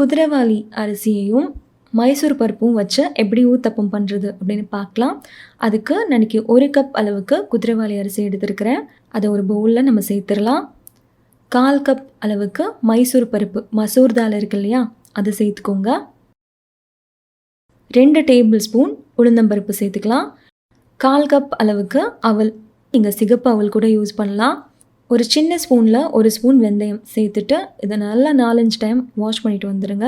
குதிரைவாளி அரிசியையும் மைசூர் பருப்பும் வச்சு எப்படி ஊத்தப்பம் பண்ணுறது அப்படின்னு பார்க்கலாம். அதுக்கு நான் ஒரு கப் அளவுக்கு குதிரைவாளி அரிசி எடுத்துருக்கிறேன். அதை ஒரு பவுலில் நம்ம சேர்த்துடலாம். கால் கப் அளவுக்கு மைசூர் பருப்பு மசூர் தால் இருக்கு இல்லையா அதை சேர்த்துக்கோங்க. ரெண்டு டேபிள் ஸ்பூன் உளுந்தம்பருப்பு சேர்த்துக்கலாம். கால் கப் அளவுக்கு அவல் நீங்கள் சிகப்பு அவல் கூட யூஸ் பண்ணலாம். ஒரு சின்ன ஸ்பூனில் ஒரு ஸ்பூன் வெந்தயம் சேர்த்துட்டு இதை நல்லா நாலஞ்சு டைம் வாஷ் பண்ணிட்டு வந்துடுங்க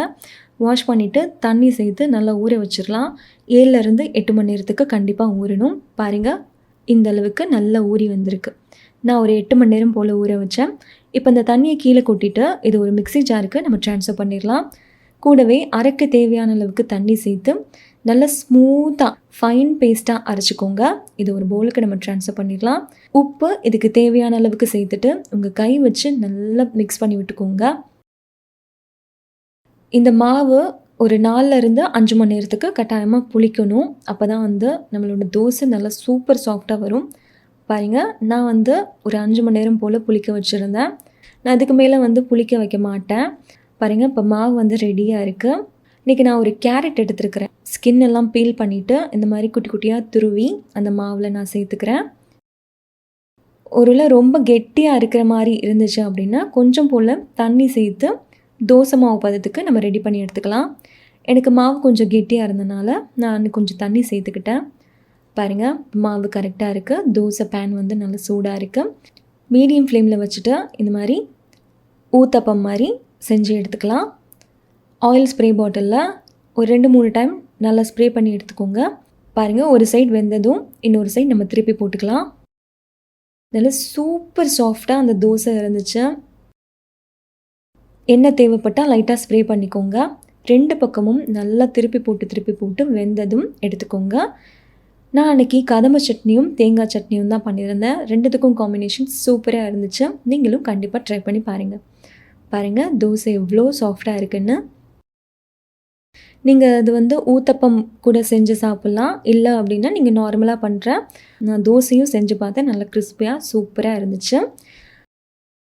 வாஷ் பண்ணிவிட்டு தண்ணி சேர்த்து நல்லா ஊற வச்சிடலாம். ஏழுலேருந்து எட்டு மணி நேரத்துக்கு கண்டிப்பாக ஊறணும். பாருங்கள் இந்த அளவுக்கு நல்லா ஊறி வந்திருக்கு. நான் ஒரு எட்டு மணி நேரம் போல் ஊற வச்சேன். இப்போ இந்த தண்ணியை கீழே கொட்டிட்டு இது ஒரு மிக்ஸி ஜாருக்கு நம்ம ட்ரான்ஸ்ஃபர் பண்ணிடலாம். கூடவே அரைக்க தேவையான அளவுக்கு தண்ணி சேர்த்து நல்லா ஸ்மூத்தாக ஃபைன் பேஸ்ட்டாக அரைச்சிக்கோங்க. இது ஒரு பவுலுக்கு நம்ம ட்ரான்ஸ்ஃபர் பண்ணிடலாம். உப்பு இதுக்கு தேவையான அளவுக்கு சேர்த்துட்டு உங்கள் கை வச்சு நல்லா மிக்ஸ் பண்ணி விட்டுக்கோங்க. இந்த மாவு ஒரு நாலுல இருந்து அஞ்சு மணி நேரத்துக்கு கட்டாயமாக புளிக்கணும். அப்போ தான் வந்து நம்மளோட தோசை நல்லா சூப்பர் சாஃப்டாக வரும். பாருங்கள் நான் வந்து ஒரு அஞ்சு மணி நேரம் போல் புளிக்க வச்சுருந்தேன். நான் அதுக்கு மேலே வந்து புளிக்க வைக்க மாட்டேன். பாருங்கள் இப்போ மாவு வந்து ரெடியாக இருக்குது இன்றைக்கி நான் ஒரு கேரட் எடுத்துருக்கிறேன். ஸ்கின் எல்லாம் பீல் பண்ணிவிட்டு இந்த மாதிரி குட்டி குட்டியாக துருவி அந்த மாவில் நான் சேர்த்துக்கிறேன். ஒருவேளை ரொம்ப கெட்டியாக இருக்கிற மாதிரி இருந்துச்சு அப்படின்னா கொஞ்சம் போல் தண்ணி சேர்த்து தோசை மாவு பதத்துக்கு நம்ம ரெடி பண்ணி எடுத்துக்கலாம். எனக்கு மாவு கொஞ்சம் கெட்டியாக இருந்தனால நான் கொஞ்சம் தண்ணி சேர்த்துக்கிட்டேன். பாருங்கள் மாவு கரெக்டாக இருக்குது தோசை பேன் வந்து நல்லா சூடாக இருக்குது மீடியம் ஃப்ளேமில் வச்சுட்டு இந்த மாதிரி ஊத்தப்பம் மாதிரி செஞ்சு எடுத்துக்கலாம். ஆயில் ஸ்ப்ரே பாட்டிலில் ஒரு ரெண்டு மூணு டைம் நல்லா ஸ்ப்ரே பண்ணி எடுத்துக்கோங்க. பாருங்கள் ஒரு சைடு வெந்ததும் இன்னொரு சைடு நம்ம திருப்பி போட்டுக்கலாம். நல்லா சூப்பர் சாஃப்டாக அந்த தோசை இருந்துச்சு. எண்ணெய் தேவைப்பட்டால் லைட்டாக ஸ்ப்ரே பண்ணிக்கோங்க. ரெண்டு பக்கமும் நல்லா திருப்பி போட்டு திருப்பி போட்டு வெந்ததும் எடுத்துக்கோங்க. நான் அன்றைக்கி கதம்ப சட்னியும் தேங்காய் சட்னியும் தான் பண்ணியிருந்தேன். ரெண்டுத்துக்கும் காம்பினேஷன் சூப்பராக இருந்துச்சு. நீங்களும் கண்டிப்பாக ட்ரை பண்ணி பாருங்கள் பாருங்கள் தோசை எவ்வளோ சாஃப்டாக இருக்குன்னு. நீங்கள் அது வந்து ஊத்தப்பம் கூட செஞ்சு சாப்பிட்லாம். இல்லை அப்படின்னா நீங்கள் நார்மலாக பண்ணுற நான் தோசையும் செஞ்சு பார்த்தேன். நல்லா கிறிஸ்பியாக சூப்பராக இருந்துச்சு.